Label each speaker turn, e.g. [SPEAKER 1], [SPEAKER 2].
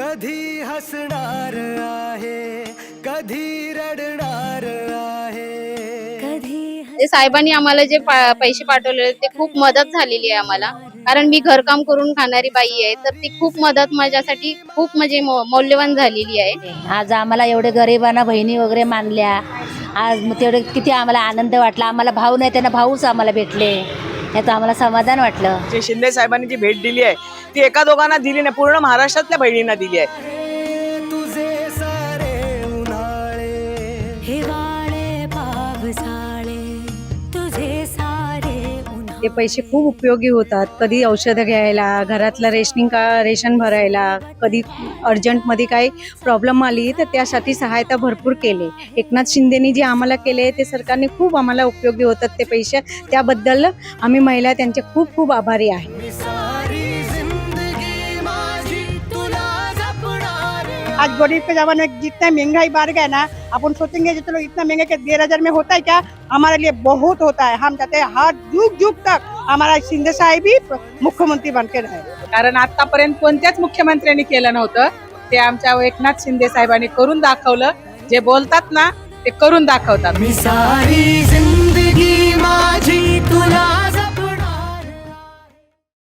[SPEAKER 1] कधी हसणार आहे कधी रडणार आहे?
[SPEAKER 2] कधी
[SPEAKER 3] ते साहेबांनी आम्हाला जे पा- पैसे पाठवले ते खूप मदत झालेली आहे आम्हाला. कारण मी घरकाम करून खाणारी बाई आहे तर ती खूप मदत माझ्यासाठी खूप म्हणजे मौ- मौल्यवान झालेली आहे.
[SPEAKER 4] आज आम्हाला एवढे गरिबांना बहिणी वगैरे मानल्या. आज मग तेवढे किती आम्हाला आनंद वाटला. आम्हाला भाऊ नाही त्यांना भाऊच आम्हाला भेटले. याचं आम्हाला समाधान वाटलं.
[SPEAKER 5] जे शिंदे साहेबांनी जी भेट दिली आहे ती एका दोघांना दिली नाही पूर्ण महाराष्ट्रातल्या बहिणींना दिली आहे.
[SPEAKER 1] तुझे सारे उन्हाळे.
[SPEAKER 2] हिवाळे पावसाळे तुझे सारे उन्हा
[SPEAKER 6] ते पैसे खूप उपयोगी होतात. कधी औषधं घ्यायला घरातलं रेशनिंग का रेशन भरायला कधी अर्जंटमध्ये काही प्रॉब्लेम आली तर त्यासाठी सहायता भरपूर केले. एकनाथ शिंदेनी जे आम्हाला केले ते सरकारने खूप आम्हाला उपयोगी होतात ते पैसे. त्याबद्दल आम्ही महिला त्यांचे खूप खूप आभारी आहे.
[SPEAKER 7] आज गरीब के जमाने में जितना महंगाई बढ़ गया ना अपन सोचेंगे कि चलो इतना महंगा के डेढ़ हजार में होता है क्या हमारे लिए बहुत होता है हम चाहते हैं हर युग युग तक हमारा शिंदे साहेब ही मुख्यमंत्री बन के रहे
[SPEAKER 5] कारण आतापर्यंत कोणत्याच मुख्यमंत्र्यांनी केलं नव्हतं ते आमच्या एकनाथ शिंदे साहेबांनी करून दाखवलं जे बोलतात ना ते करून दाखवतात